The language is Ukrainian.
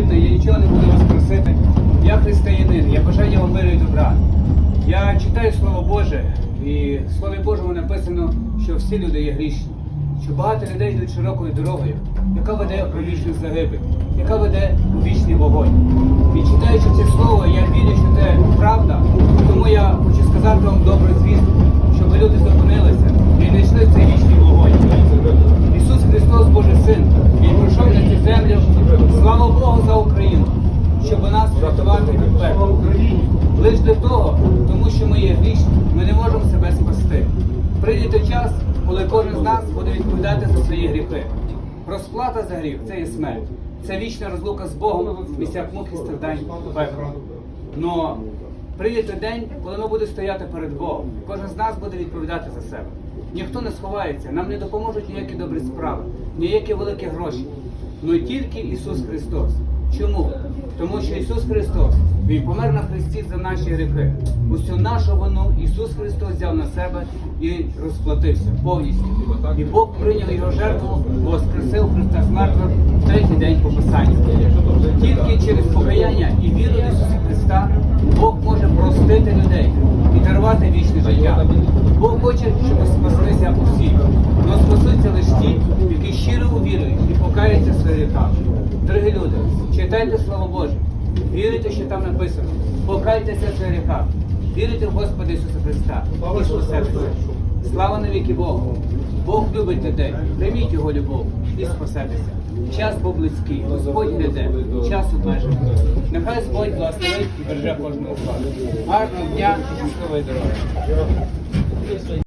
нічого не буду вас просити. Я християнин, я бажаю вам миру і добра. Я читаю Слово Боже, і в Слові Божому написано, що всі люди є грішні, що багато людей йдуть широкою дорогою, яка веде у вічну загибель, яка веде у вічний вогонь. І читаючи це слово, я вірю, що це правда. Тому я хочу сказати вам добру звістку, щоб люди зупинилися і не йшли в цей вічний вогонь. Ісус Христос, Божий Син, Він прийшов на цю землю. Слава Богу за Україну, щоб нас врятувати від пекла. Лиш для того, тому що ми є грішні, ми не можемо себе спасти. Прийде час, коли кожен з нас буде відповідати за свої гріхи. Розплата за гріх це є смерть. Це вічна розлука з Богом в місцях муки страждань пекла. Но прийде день, коли ми будемо стояти перед Богом. Кожен з нас буде відповідати за себе. Ніхто не сховається, нам не допоможуть ніякі добрі справи, ніякі великі гроші. Ну тільки Ісус Христос. Чому? Тому що Ісус Христос, Він помер на Христі за наші гріхи. Усю нашу вину Ісус Христос взяв на себе і розплатився повністю. І Бог прийняв його жертву, воскресив Христа з в третій день по Писанню. Тільки через покаяння і віру в Ісуса Христа Бог може простити людей і дарувати вічне життя. Бог хоче, щоб спаслися усі, але спасуться лише ті, які щиро увірують і покаються своїх гріхах. Читайте Слово Боже, вірите, що там написано, покайтеся в своїх гріхах, вірите в Господа Ісуса Христа. Слава навіки Богу! Бог любить людей, прийміть його любов і спасетеся. Час був близький, Господь йде, час обмежений. Нехай Господь благословить і береже кожного з вас. Гарного дня і щасливої дороги.